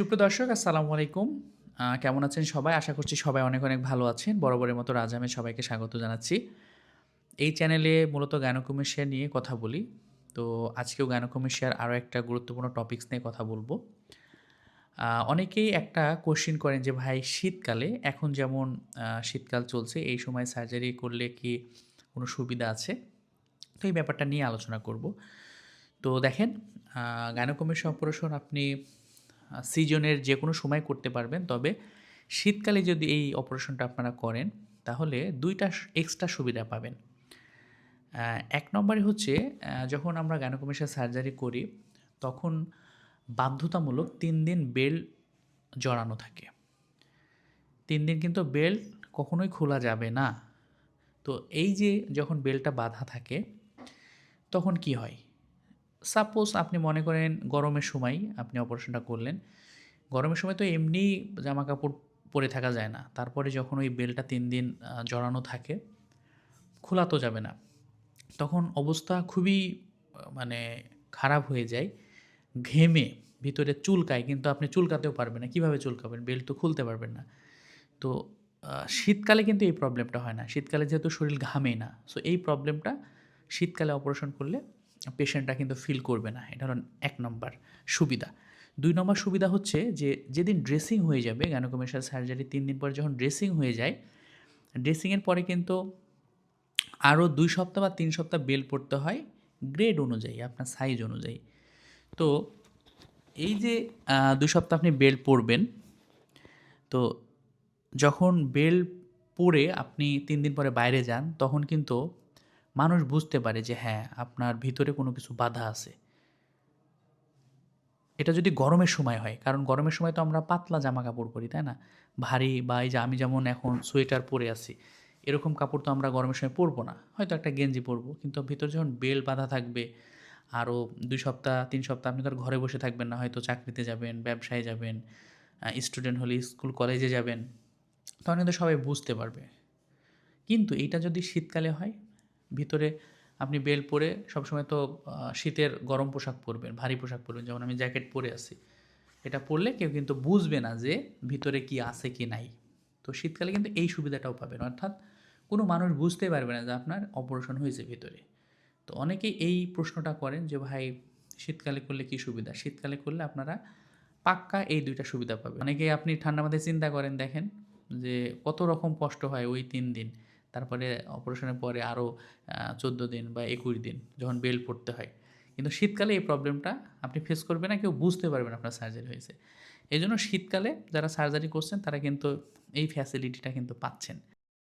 সুপ্রিয় দর্শক, আসসালামু আলাইকুম। কেমন আছেন সবাই? আশা করছি সবাই অনেক অনেক ভালো আছেন। বরাবরের মতো রাজামে সবাইকে স্বাগত জানাচ্ছি। এই চ্যানেলে মূলত জ্ঞানকমিশিয়া নিয়ে কথা বলি। তো আজকেও জ্ঞানকমিশিয়ার আরও একটা গুরুত্বপূর্ণ টপিকস নিয়ে কথা বলব। অনেকেই একটা কোশ্চিন করেন যে, ভাই, শীতকালে এখন যেমন শীতকাল চলছে, এই সময় সার্জারি করলে কি কোনো সুবিধা আছে? তো এই ব্যাপারটা নিয়ে আলোচনা করব। তো দেখেন গাইনোকমিশন অপারেশন আপনি সিজনের যে কোনো সময় করতে পারবেন। তবে শীতকালে যদি এই অপারেশনটা আপনারা করেন, তাহলে দুইটা এক্সট্রা সুবিধা পাবেন। এক নম্বরে হচ্ছে যখন আমরা গাইনোকমিশন সার্জারি করি, তখন বাধ্যতামূলক তিন দিন বেল্ট জড়ানো থাকে। তিন দিন কিন্তু বেল্ট কখনোই খোলা যাবে না। তো এই যে যখন বেল্টটা বাঁধা থাকে, তখন কি হয়? সাপোজ আপনি মনে করেন গরমের সময় আপনি অপারেশনটা করলেন, গরমের সময় তো এমনি জামা কাপড় পরে থাকা যায় না। তারপরে যখন ওই বেলটা তিন দিন জড়ানো থাকে, খোলা তো যাবে না। তখন অবস্থা খুবই মানে খারাপ হয়ে যায়। ঘেমে ভিতরে চুলকায়, কিন্তু আপনি চুলকাতেও পারবেন না। কীভাবে চুলকাবেন? বেল্ট তো খুলতে পারবেন না। তো শীতকালে কিন্তু এই প্রবলেমটা হয় না। শীতকালে যেহেতু শরীর ঘামে না সো এই প্রবলেমটা শীতকালে অপারেশন করলে পেশেন্টটা কিন্তু ফিল করবে না। এটা হলো এক নম্বর সুবিধা। দুই নম্বর সুবিধা হচ্ছে যে, যেদিন ড্রেসিং হয়ে যাবে গ্যানোকমেশাল সার্জারি তিন দিন পরে যখন ড্রেসিং হয়ে যায় ড্রেসিংয়ের পরে কিন্তু আরও দুই সপ্তাহ বা তিন সপ্তাহ বেল পড়তে হয় গ্রেড অনুযায়ী, আপনার সাইজ অনুযায়ী। তো এই যে দুই সপ্তাহ আপনি বেল পরবেন, তো যখন বেল পরে আপনি তিন দিন পরে বাইরে যান, তখন কিন্তু মানুষ বুঝতে পারে যে হ্যাঁ আপনার ভিতরে কোনো কিছু বাধা আছে। এটা যদি গরমের সময় হয়, কারণ গরমের সময় তো আমরা পাতলা জামা কাপড় পরি, তাই না? ভারী বা এই যে আমি যেমন এখন সোয়েটার পরে আছি, এরকম কাপড় তো আমরা গরমের সময় পরবো না। হয়তো একটা গেঞ্জি পরবো, কিন্তু ভিতরে যখন বেল বাঁধা থাকবে, আরও দুই সপ্তাহ, তিন সপ্তাহ আপনি তো আর ঘরে বসে থাকবেন না, হয়তো চাকরিতে যাবেন, ব্যবসায় যাবেন স্টুডেন্ট হলে স্কুল কলেজে যাবেন, তখন কিন্তু সবাই বুঝতে পারবে। কিন্তু এইটা যদি শীতকালে হয় ভিতরে আপনি বেল পরে সবসময় তো শীতের গরম পোশাক পরবেন, ভারী পোশাক পরবেন। যেমন আমি জ্যাকেট পরে আছি। এটা পরলে কেউ কিন্তু বুঝবে না যে ভিতরে কি আছে কি নাই। তো শীতকালে কিন্তু এই সুবিধাটাও পাবেন। অর্থাৎ কোনো মানুষ বুঝতে পারবে না যে আপনার অপারেশন হয়েছে ভিতরে। তো অনেকেই এই প্রশ্নটা করেন যে, ভাই, শীতকালে করলে কি সুবিধা? শীতকালে করলে আপনারা পাক্কা এই দুইটা সুবিধা পাবেন। অনেকেই আপনি ঠান্ডা মাথায় চিন্তা করেন, দেখেন যে কত রকম কষ্ট হয় ওই তিন দিন। তারপরে অপারেশনের পরে আরও চোদ্দ দিন বা একুশ দিন যখন বেল পড়তে হয়। কিন্তু শীতকালে এই প্রবলেমটা আপনি ফেস করবেন না, কেউ বুঝতে পারবেন আপনার সার্জারি হয়েছে। এই জন্য শীতকালে যারা সার্জারি করছেন তারা কিন্তু এই ফ্যাসিলিটিটা কিন্তু পাচ্ছেন।